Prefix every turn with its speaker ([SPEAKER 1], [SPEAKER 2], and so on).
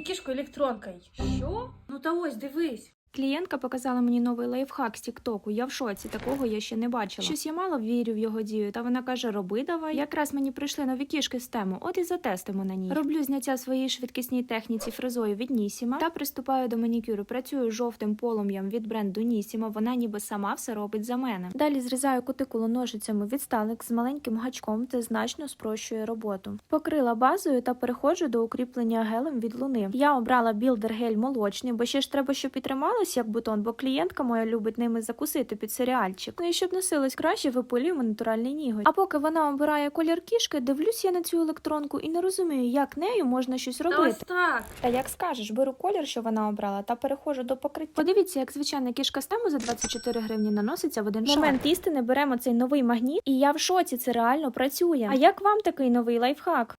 [SPEAKER 1] мені кішку електронкою. Що? Ну та ось, дивись.
[SPEAKER 2] Клієнтка показала мені новий лайфхак з Тіктоку. Я в шоці, такого я ще не бачила. Щось я мало вірю в його дію, та вона каже: роби давай. Якраз мені прийшли нові кішки з тему, от і затестимо на ній. Роблю зняття своїй швидкісній техніці фрезою від Нісіма та приступаю до манікюру. Працюю жовтим полум'ям від бренду Нісіма. Вона ніби сама все робить за мене. Далі зрізаю кутикулу ножицями від сталик з маленьким гачком. Це значно спрощує роботу. Покрила базою та переходжу до укріплення гелем від луни. Я обрала білдер гель молочний, бо ще ж треба, щоб і трималось як бутон, бо клієнтка моя любить ними закусити під серіальчик. Ну і щоб носилось краще, випилюємо натуральний ніготь. А поки вона обирає колір кішки, дивлюсь я на цю електронку і не розумію, як нею можна щось робити.
[SPEAKER 1] ось так.
[SPEAKER 2] Та як скажеш, беру колір, що вона обрала, та переходжу до покриття. Подивіться, як звичайна кішка з тему за 24 гривні наноситься в один шар. Момент істини беремо цей новий магніт, і я в шоці, це реально працює. А як вам такий новий лайфхак?